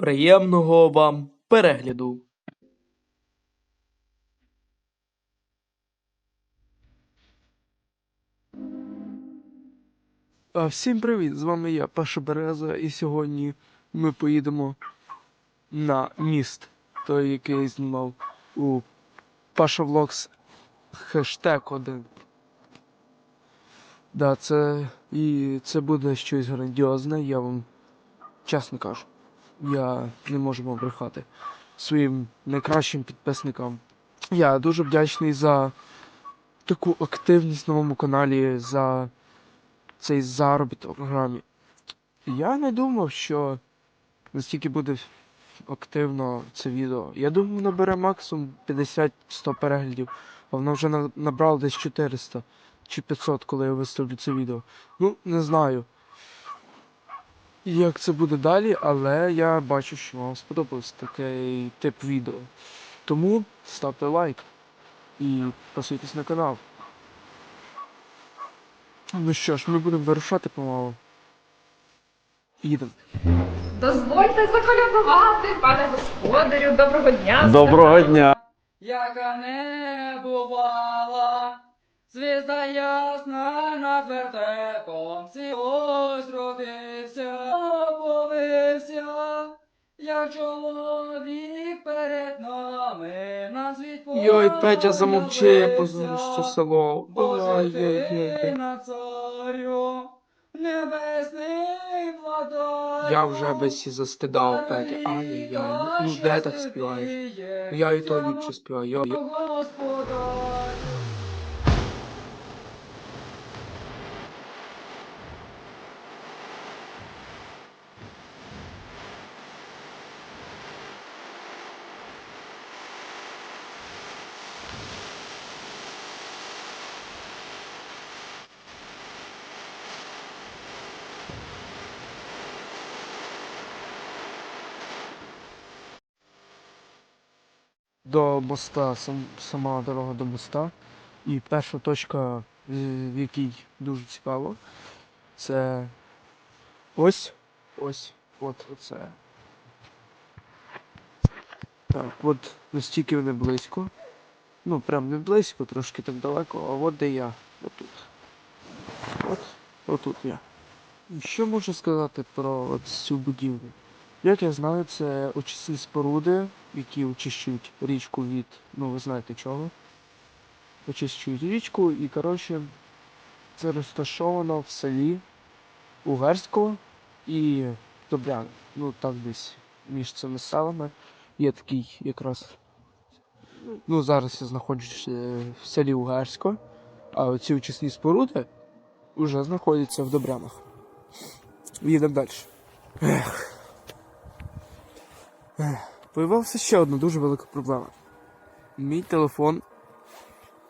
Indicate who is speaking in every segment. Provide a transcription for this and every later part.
Speaker 1: Приємного вам перегляду! Всім привіт! З вами я, Паша Береза, і сьогодні ми поїдемо на міст, той, який я знімав у Паша Влогс хештег один. Да, це і це буде щось грандіозне, я вам чесно кажу. Я не можу вам брехати своїм найкращим підписникам. Я дуже вдячний за таку активність на моєму каналі, за цей заробіток в програмі. Я не думав, що настільки буде активно це відео. Я думав, набере максимум 50-100 переглядів, а воно вже набрало десь 400 чи 500, коли я виставлю це відео. Ну, не знаю, як це буде далі, але я бачу, що вам сподобався такий тип відео. Тому ставте лайк і підписуйтесь на канал. Ну що ж, ми будемо вирушати помалу. Їдемо.
Speaker 2: Дозвольте заколядувати, пане господарю, доброго дня.
Speaker 3: Доброго дня.
Speaker 4: Яка не бувала, звізда ясна над вертепом, Сі ось родився, повився, як чоловік перед нами, на світ
Speaker 1: Йой, Петя, замовчи, це село.
Speaker 4: Боже, ти на царю, небесний владарю.
Speaker 1: Я вже і застидав, Петя. Ай-яй-яй. Ну де так співаєш? Ну, Я і то ліпше співаю. Йо, йо.
Speaker 4: Господар.
Speaker 1: До моста, сам, сама дорога до моста. І перша точка, в якій дуже цікаво, це ось, ось, от оце. Так, от настільки вони близько. Ну, прям не близько, трошки так далеко, а от де я. Отут. От, отут я. Що можу сказати про цю будівлю? Як я знаю, це очисні споруди, які очищують річку від, ну ви знаєте чого. Очищують річку і, коротше, це розташовано в селі Угарського і Добрян. Ну так десь між цими селами є такий якраз. Ну, зараз я знаходжусь е, в селі Угарсько, а оці очисні споруди вже знаходяться в Добрянах. Їдемо далі. Появилася ще одна дуже велика проблема. Мій телефон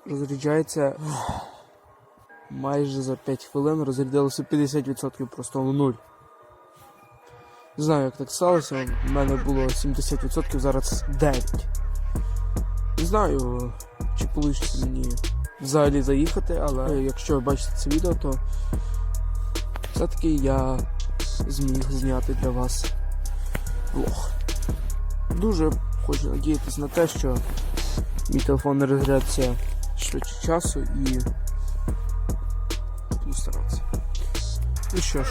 Speaker 1: розряджається майже за 5 хвилин, розрядилося 50% просто на нуль. Не знаю, як так сталося. У мене було 70%, зараз 9. Не знаю, чи вийде мені взагалі заїхати, але якщо ви бачите це відео, то все-таки я зміг зняти для вас влог. Дуже хочу надіятися на те, що мій телефон не розрядиться швидше часу і буду старатися. Ну що ж,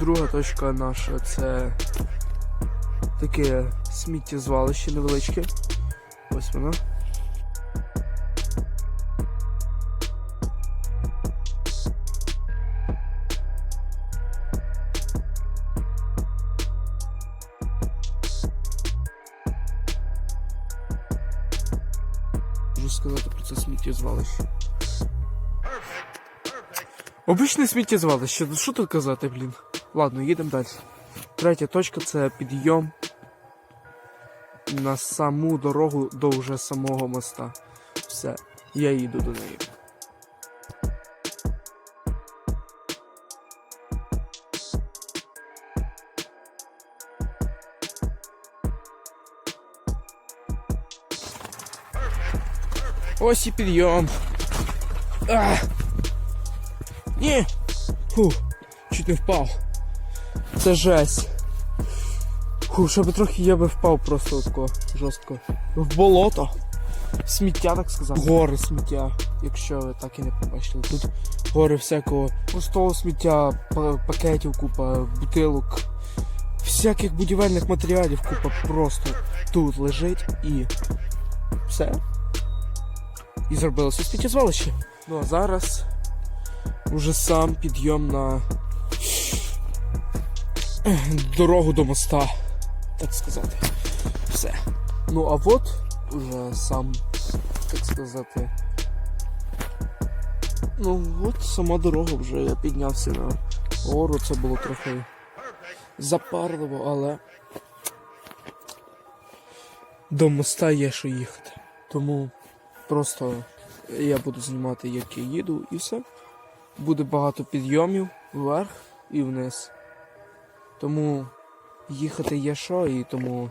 Speaker 1: друга точка наша це таке сміттєзвалище невеличке. Ось воно. Сміттєзвалище. Обичне сміттєзвалище, що тут казати, блін. Ладно, їдемо далі. Третя точка це підйом на саму дорогу до вже самого моста. Все, я їду до неї. Ось і підйом. А! Ні! Фу, чуть не впав. Це жесть. Фу, щоб трохи я би впав просто отко жорстко. В болото. Сміття, так сказати. Гори сміття, якщо ви так і не побачили. Тут гори всякого пустого сміття, пакетів, купа, бутилок, всяких будівельних матеріалів, купа просто тут лежить і все. І зробилося сміттєзвалище. Ну а зараз уже сам підйом на дорогу до моста, так сказати. Все. Ну а от уже сам, так сказати. Ну от сама дорога вже я піднявся на гору, це було трохи запарливо, але до моста є що їхати. Тому просто я буду знімати, як я їду, і все. Буде багато підйомів вверх і вниз. Тому їхати є що, і тому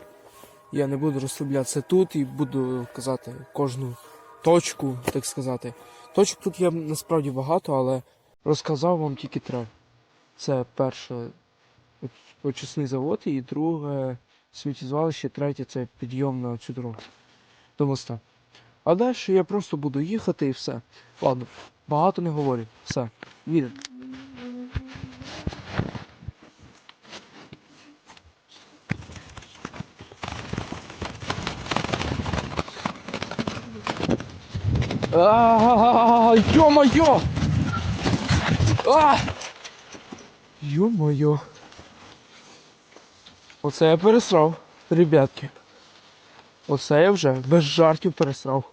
Speaker 1: я не буду розслаблятися тут і буду казати кожну точку, так сказати. Точок тут є насправді багато, але розказав вам тільки три. Це перше очисний завод, і друге сміттєзвалище, третє це підйом на цю дорогу до моста. А далі я просто буду їхати і все. Ладно, багато не говорю. Все, їдемо. А, Ё-моё! А! Ё-моё! Оце я пересрав, ребятки. Оце я вже без жартів пересрав.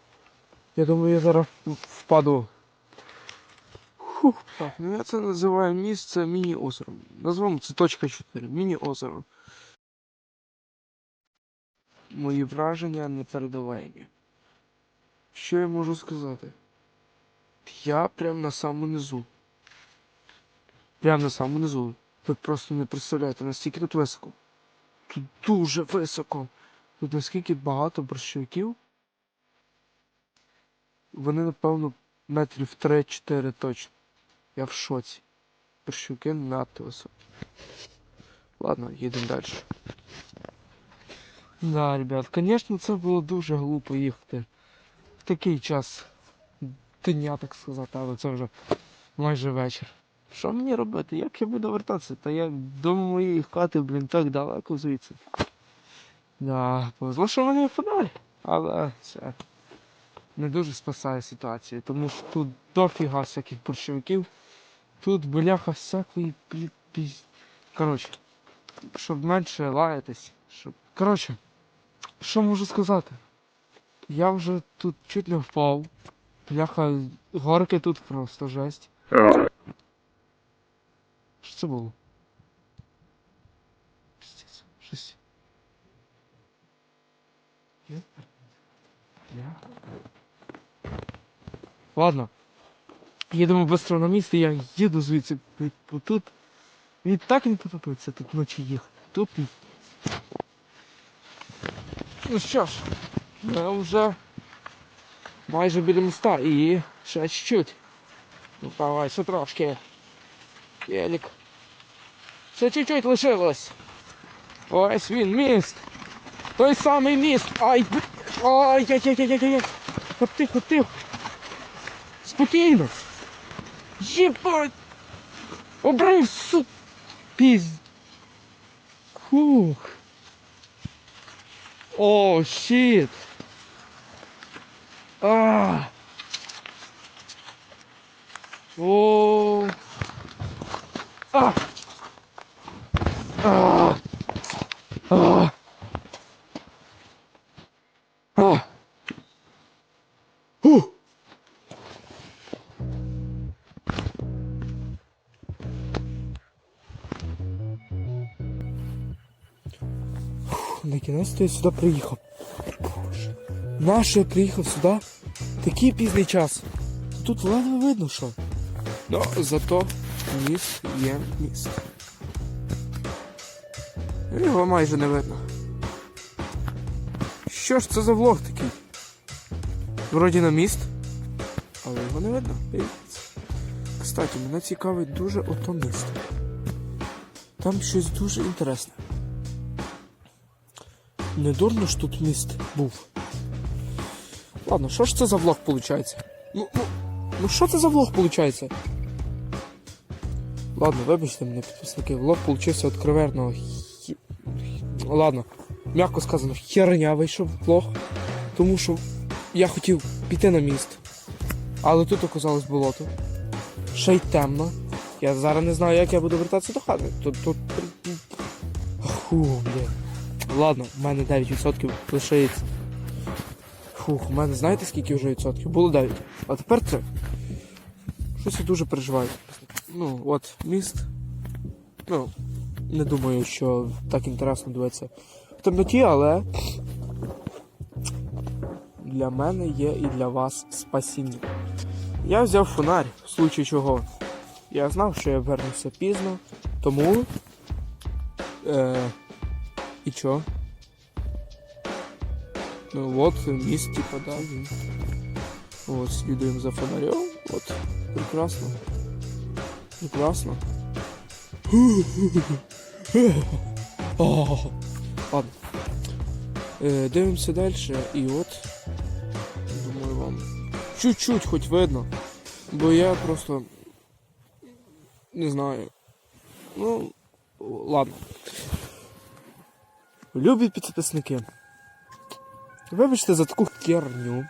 Speaker 1: Я думаю, я зараз впаду. Фух. Так, ну я це називаю місце міні-озером. Назвемо це точка 4. Міні-озеро. Мої враження не непередаваємі. Що я можу сказати? Я прям на самому низу. Прям на самому низу. Ви просто не представляєте, настільки тут високо. Тут дуже високо. Тут наскільки багато борщовиків. Вони, напевно, метрів 3-4 точно. Я в шоці. Борщовики надто високі. Ладно, їдемо далі. Да, ребят, звісно, це було дуже глупо їхати в такий час дня, так сказати, але це вже майже вечір. Що мені робити? Як я буду вертатися? Та я до моєї хати, блін, так далеко звідси. Да, повезло, що є фонарь, але це не дуже спасає ситуацію, тому що тут дофіга всяких борщовиків, тут бляха всякої пі- піз... Коротше, щоб менше лаятись, щоб. Коротше, що можу сказати? Я вже тут чуть не впав. Бляха, горки тут просто жесть. Що це було? Щось. Є? Ладно. Їдемо швидко на місце, я їду звідси. Тут. Мені так не подобається тут вночі їхати. Тут. Ну що ж, ми вже майже біля моста і ще чуть-чуть. Ну давай, ще трошки. Елік. Ще чуть-чуть лишилось. Ось він, міст. Той самий міст. Ай! б- Ай, яй Спокійно. Єбать! Обрив, су... Піз... Фух. О, щит. А. О. Наконец-то я сюди приїхав. Нащо я приїхав сюди? Такий пізний час. Тут ледве видно що. Ну, зато міст є міст. Його майже не видно. Що ж це за влог такий? Вроді на міст, але його не видно. Дивіться. Кстати, мене цікавить дуже ото місто. Там щось дуже інтересне. Не дурно ж тут міст був. Ладно, що ж це за влог виходить? Ну, ну, ну що це за влог виходить? Ладно, вибачте мене, підписники, влог получився откровенно. хі- Ладно, м'яко сказано, херня вийшов влог. Тому що я хотів піти на міст. Але тут оказалось болото. Ще й темно. Я зараз не знаю, як я буду вертатися до хати. Тут, тут... Фу, блін. Ладно, в мене 9% лишається. Фух, у мене знаєте скільки вже відсотків? Було 9. А тепер 3. Щось я дуже переживаю. Ну, от, міст. Ну, не думаю, що так інтересно дивитися в темноті, але для мене є і для вас спасіння. Я взяв фонарь, в случай чого. Я знав, що я вернуся пізно, тому. Е, і чо? Ну от, міст, типа, да. він. От, слідуємо за фонарем. От, прекрасно. Прекрасно. Ладно. Е, дивимося далі, і от. Думаю, вам чуть-чуть хоч видно. Бо я просто. Не знаю. Ну, ладно. Любі підписники. Вибачте за таку керню.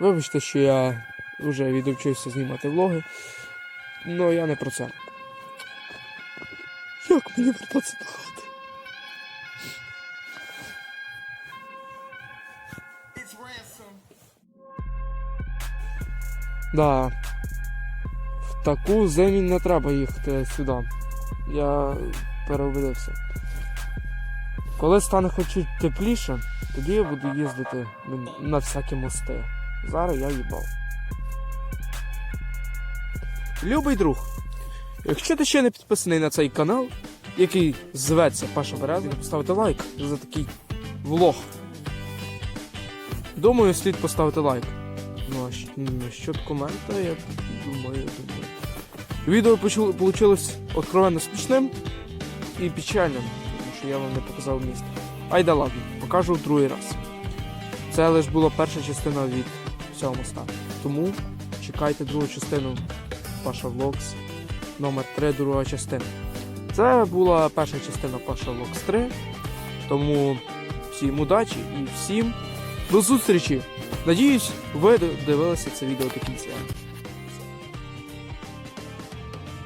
Speaker 1: Вибачте, що я вже відучився знімати влоги. Ну я не про це. Як мені вертатися до хати? Да. В таку землю не треба їхати сюди. Я переубедився. Коли стане хоч тепліше, тоді я буду їздити на всякі мости. Зараз я їбав. Любий друг, якщо ти ще не підписаний на цей канал, який зветься Паша Береза, поставити лайк за такий влог. Думаю, слід поставити лайк. Ну, а щодо комента, я думаю, думаю. Відео вийшло откровенно смішним і печальним, тому що я вам не показав місто. Айда ладно, покажу в другий раз. Це лише була перша частина від цього моста. Тому чекайте другу частину Паша Влогс номер 3 друга частина. Це була перша частина Паша Влогс 3. Тому всім удачі і всім до зустрічі! Надіюсь, ви дивилися це відео до кінця.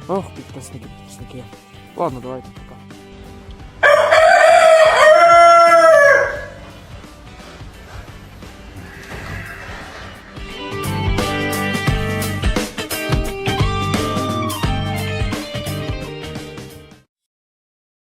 Speaker 1: Ох, підписники, підписники. Ладно, давайте пока.